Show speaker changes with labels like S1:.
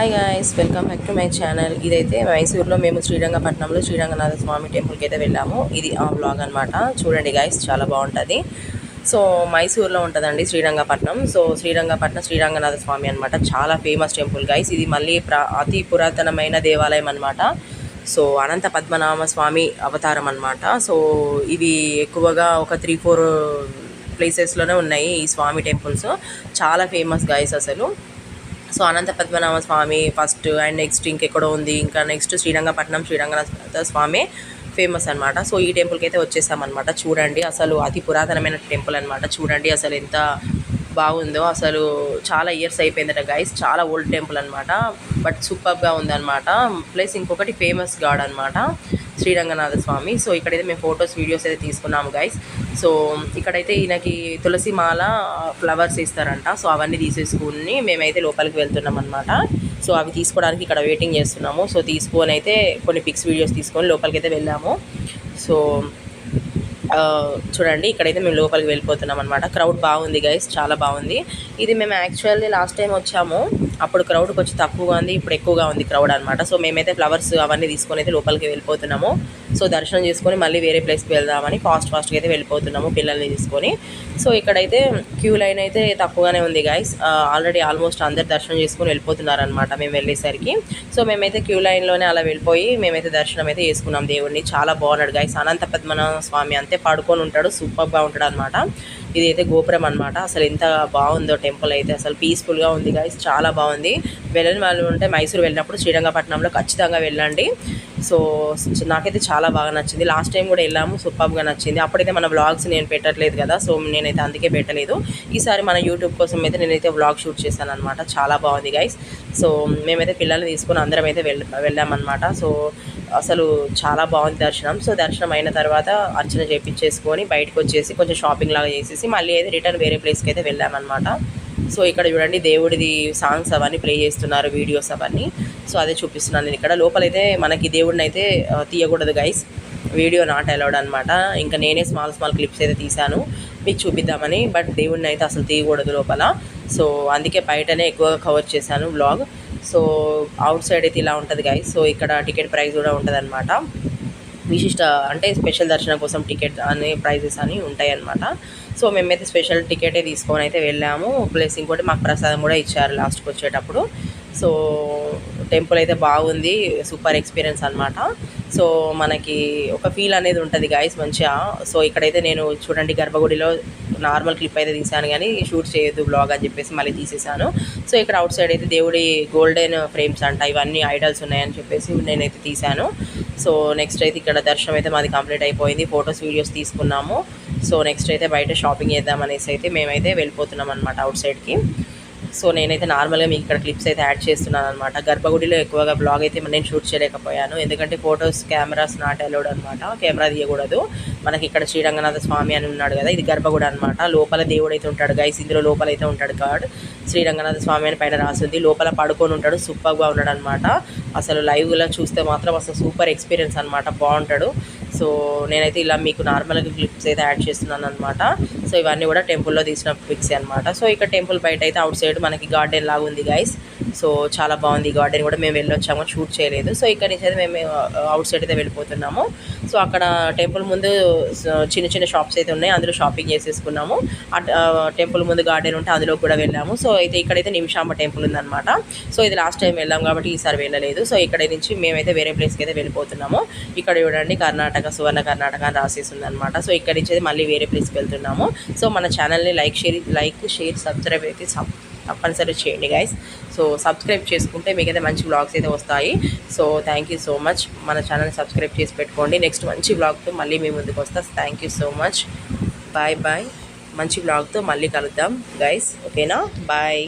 S1: Hi guys welcome back to my channel ఇదైతే మైసూర్లో మేము శ్రీరంగపట్నంలో శ్రీరంగనాథ స్వామి టెంపుల్కి అయితే వెళ్ళాము. ఇది ఆ బ్లాగ్ అనమాట చూడండి గాయస్ చాలా బాగుంటుంది. సో మైసూర్లో ఉంటుందండి శ్రీరంగపట్నం. సో శ్రీరంగపట్నం శ్రీరంగనాథ స్వామి అనమాట చాలా ఫేమస్ టెంపుల్ గైస్ ఇది మళ్ళీ ప్ర అతి పురాతనమైన దేవాలయం అనమాట సో అనంత పద్మనాభ స్వామి అవతారం అనమాట సో ఇవి ఎక్కువగా ఒక త్రీ ఫోర్ ప్లేసెస్లోనే ఉన్నాయి ఈ స్వామి టెంపుల్స్. చాలా ఫేమస్ గాయస్ అసలు. So Ananta Padmanabha Swamy first and next ఇంకెక్కడో ఉంది. ఇంకా నెక్స్ట్ శ్రీరంగపట్నం శ్రీరంగనాథ స్వామి ఫేమస్ అనమాట సో ఈ టెంపుల్కి అయితే వచ్చేసామన్నమాట. చూడండి అసలు అతి పురాతనమైన టెంపుల్ అనమాట చూడండి అసలు ఎంత బాగుందో. అసలు చాలా ఇయర్స్ అయిపోయిందట గైస్ చాలా ఓల్డ్ టెంపుల్ అనమాట బట్ సూపర్గా ఉందన్నమాట. ప్లస్ ఇంకొకటి ఫేమస్ గాడ్ అనమాట శ్రీరంగనాథ స్వామి. సో ఇక్కడైతే మేము ఫొటోస్ వీడియోస్ అయితే తీసుకున్నాము గైస్ సో ఇక్కడైతే ఈయనకి తులసి మాల ఫ్లవర్స్ ఇస్తారంట. సో అవన్నీ తీసేసుకుని మేమైతే లోపలికి వెళ్తున్నాం అనమాట సో అవి తీసుకోవడానికి ఇక్కడ వెయిటింగ్ చేస్తున్నాము. సో తీసుకొని అయితే కొన్ని పిక్స్ వీడియోస్ తీసుకొని లోపలికి అయితే వెళ్ళాము. సో చూడండి ఇక్కడైతే మేము లోపలికి వెళ్ళిపోతున్నాం అనమాట క్రౌడ్ బాగుంది గైస్ చాలా బాగుంది. ఇది మేము యాక్చువల్లీ లాస్ట్ టైం వచ్చాము. అప్పుడు క్రౌడ్ కొంచెం తక్కువగా ఉంది ఇప్పుడు ఎక్కువగా ఉంది క్రౌడ్ అనమాట సో మేమైతే ఫ్లవర్స్ అవన్నీ తీసుకొని అయితే లోపలికి వెళ్ళిపోతున్నాము. సో దర్శనం చేసుకొని మళ్ళీ వేరే ప్లేస్కి వెళ్దామని ఫాస్ట్ ఫాస్ట్గా అయితే వెళ్ళిపోతున్నాము పిల్లల్ని తీసుకొని. సో ఇక్కడైతే క్యూ లైన్ అయితే తక్కువగానే ఉంది గాయస్ ఆల్రెడీ ఆల్మోస్ట్ అందరు దర్శనం చేసుకొని వెళ్ళిపోతున్నారు అనమాట మేము వెళ్ళేసరికి. సో మేమైతే క్యూ లైన్లోనే అలా వెళ్ళిపోయి మేమైతే దర్శనం అయితే చేసుకున్నాం దేవుడిని చాలా బాగున్నాడు గాయస్ అనంత పద్మనాభ స్వామి అంతే పడుకొని ఉంటాడు సూపర్గా ఉంటాడు అనమాట ఇది అయితే గోపురం అనమాట అసలు ఎంత బాగుందో టెంపుల్ అయితే. అసలు పీస్ఫుల్గా ఉంది గైస్ చాలా బాగుంది. వెళ్ళని వాళ్ళు ఉంటే మైసూరు వెళ్ళినప్పుడు శ్రీరంగపట్నంలో ఖచ్చితంగా వెళ్ళండి. సో నాకైతే చాలా బాగా నచ్చింది. లాస్ట్ టైం కూడా వెళ్ళాము. సూపర్గా నచ్చింది. అప్పుడైతే మన వ్లాగ్స్ నేను పెట్టట్లేదు కదా. సో నేనైతే అందుకే పెట్టలేదు. ఈసారి మన యూట్యూబ్ కోసం అయితే నేనైతే వ్లాగ్ షూట్ చేశాను అనమాట చాలా బాగుంది గైస్ సో మేమైతే పిల్లల్ని తీసుకొని అందరం అయితే వెళ్ళ వెళ్ళామన్నమాట. సో అసలు చాలా బాగుంది దర్శనం. సో దర్శనం అయిన తర్వాత అర్చన చేపించేసుకొని బయటకు వచ్చేసి కొంచెం షాపింగ్ లాగా చేసేసి మళ్ళీ అయితే రిటర్న్ వేరే ప్లేస్కి అయితే వెళ్ళామన్నమాట. సో ఇక్కడ చూడండి దేవుడిది సాంగ్స్ అవన్నీ ప్లే చేస్తున్నారు వీడియోస్ అవన్నీ. సో అదే చూపిస్తున్నాను నేను ఇక్కడ. లోపలైతే మనకి దేవుడిని అయితే తీయకూడదు గైస్ వీడియో నాట్ అలౌడ్ అనమాట ఇంకా నేనే స్మాల్ స్మాల్ క్లిప్స్ అయితే తీశాను. మీకు చూపిద్దామని. బట్ దేవుడిని అయితే అసలు తీయకూడదు లోపల. సో అందుకే బయటనే ఎక్కువగా కవర్ చేశాను బ్లాగ్ సో అవుట్ సైడ్ అయితే ఇలా ఉంటుంది గైస్ సో ఇక్కడ టికెట్ ప్రైస్ కూడా ఉంటుంది అనమాట విశిష్ట అంటే స్పెషల్ దర్శనం కోసం టికెట్ అనే ప్రైజెస్ అని ఉంటాయి అన్నమాట సో మేమైతే స్పెషల్ టికెటే తీసుకొని అయితే వెళ్ళాము. ప్లస్ ఇంకోటి మాకు ప్రసాదం కూడా ఇచ్చారు లాస్ట్కి వచ్చేటప్పుడు. సో టెంపుల్ అయితే బాగుంది. సూపర్ ఎక్స్పీరియన్స్ అనమాట సో మనకి ఒక ఫీల్ అనేది ఉంటుంది గాయస్ మంచిగా. సో ఇక్కడైతే నేను చూడండి గర్భగుడిలో నార్మల్ క్లిప్ అయితే తీసాను కానీ షూట్ చేయొద్దు బ్లాగ్ అని చెప్పేసి మళ్ళీ తీసేసాను సో ఇక్కడ అవుట్ సైడ్ అయితే దేవుడి గోల్డెన్ ఫ్రేమ్స్ అంట ఇవన్నీ ఐడల్స్ ఉన్నాయని చెప్పేసి నేనైతే తీశాను. సో నెక్స్ట్ అయితే ఇక్కడ దర్శనం అయితే మాది కంప్లీట్ అయిపోయింది. ఫొటోస్ వీడియోస్ తీసుకున్నాము. సో నెక్స్ట్ అయితే బయట షాపింగ్ చేద్దాం అనేసి అయితే మేమైతే వెళ్ళిపోతున్నాం అనమాట అవుట్ సైడ్కి. సో నేనైతే నార్మల్గా మీకు ఇక్కడ క్లిప్స్ అయితే యాడ్ చేస్తున్నాను అనమాట గర్భగుడిలో ఎక్కువగా బ్లాగ్ అయితే నేను షూట్ చేయలేకపోయాను. ఎందుకంటే ఫొటోస్ కెమెరాస్ నాట్ అలౌడ్ అనమాట కెమెరా తీయకూడదు. మనకి ఇక్కడ శ్రీరంగనాథ స్వామి అని ఉన్నాడు కదా ఇది గర్భగుడి అనమాట లోపల దేవుడు అయితే ఉంటాడు గైస్ ఇందులో లోపల అయితే ఉంటాడు గాడ్. శ్రీరంగనాథ స్వామి అని పైన రాసింది. లోపల పడుకొని ఉంటాడు. సూపర్గా ఉన్నాడు అనమాట అసలు లైవ్లో చూస్తే మాత్రం అసలు సూపర్ ఎక్స్పీరియన్స్ అనమాట బాగుంటాడు. సో నేనైతే ఇలా మీకు నార్మల్గా క్లిప్స్ అయితే యాడ్ చేస్తున్నాను అనమాట సో ఇవన్నీ కూడా టెంపుల్లో తీసిన పిక్స్ అనమాట సో ఇక్కడ టెంపుల్ బయట అయితే అవుట్ సైడ్ మనకి గార్డెన్ లాగా ఉంది గైస్ సో చాలా బాగుంది గార్డెన్ కూడా. మేము వెళ్ళొచ్చాము షూట్ చేయలేదు. సో ఇక్కడ నుంచి అయితే మేము అవుట్ సైడ్ అయితే వెళ్ళిపోతున్నాము. సో అక్కడ టెంపుల్ ముందు చిన్న చిన్న షాప్స్ అయితే ఉన్నాయి. అందులో షాపింగ్ చేసేసుకున్నాము. టెంపుల్ ముందు గార్డెన్ ఉంటే అందులో కూడా వెళ్ళాము. సో అయితే ఇక్కడైతే నిమిషాంబ టెంపుల్ ఉందన్నమాట. సో ఇది లాస్ట్ టైం వెళ్ళాం కాబట్టి ఈసారి వెళ్ళలేదు. సో ఇక్కడ నుంచి మేమైతే వేరే ప్లేస్కి అయితే వెళ్ళిపోతున్నాము. ఇక్కడ చూడండి కర్ణాటక సువర్ణ కర్ణాటక అని రాసేసి ఉందన్నమాట. సో ఇక్కడ నుంచి అయితే మళ్ళీ వేరే ప్లేస్కి వెళ్తున్నాము. సో మన ఛానల్ని like share like share subscribe అయితే తప్పనిసరి చేయండి గైస్ సో సబ్స్క్రైబ్ చేసుకుంటే మీకైతే మంచి బ్లాగ్స్ అయితే వస్తాయి. So thank you so much మన ఛానల్ని సబ్స్క్రైబ్ చేసి పెట్టుకోండి. నెక్స్ట్ మంచి బ్లాగ్తో మళ్ళీ మీ ముందుకు వస్తా. Thank you so much bye bye మంచి బ్లాగ్తో మళ్ళీ కలుద్దాం గైస్ ఓకేనా బాయ్